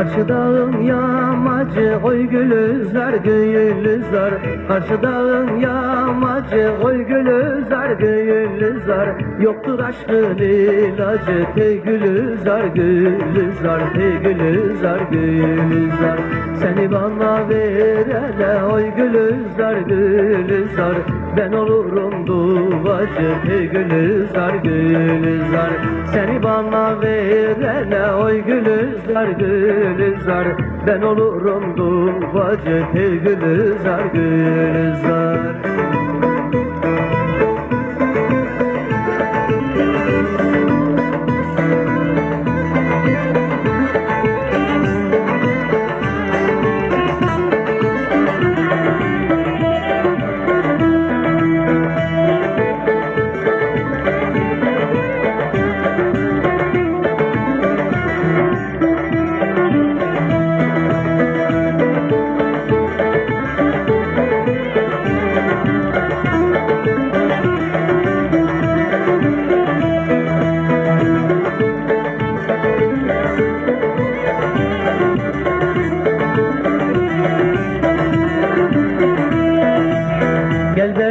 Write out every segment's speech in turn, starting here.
Karşı dağın yamacı oy gülüzar gülüzar Karşı dağın yamacı oy gülüzar gülüzar Yoktur aşkın ilacı te gülüzar gülüzar te gülüzar gülüzar Seni bana verene oy gülüzar gülüzar Ben olurum duacı te gülüzar gülüzar Seni bana verene oy gülüzar gülüzar Ben olurum te gülüzar gülüzar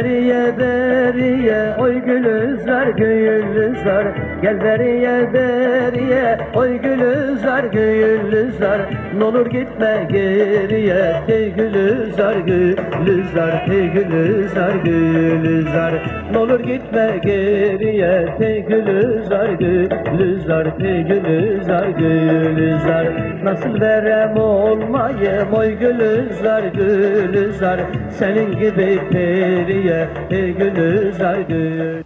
beriye beriye oy gülüzar gülüzar Gel beriye beriye oy gülüzar gülüzar N'olur gitme geriye ey gülüzar gülüzar ey gülüzar gülüzar N'olur gitme geriye ey gülüzar gülüzar ey gülüzar gülüzar Nasıl verem olmayım oy gülüzar gülüzar Senin gibi periye ey gülüzar gül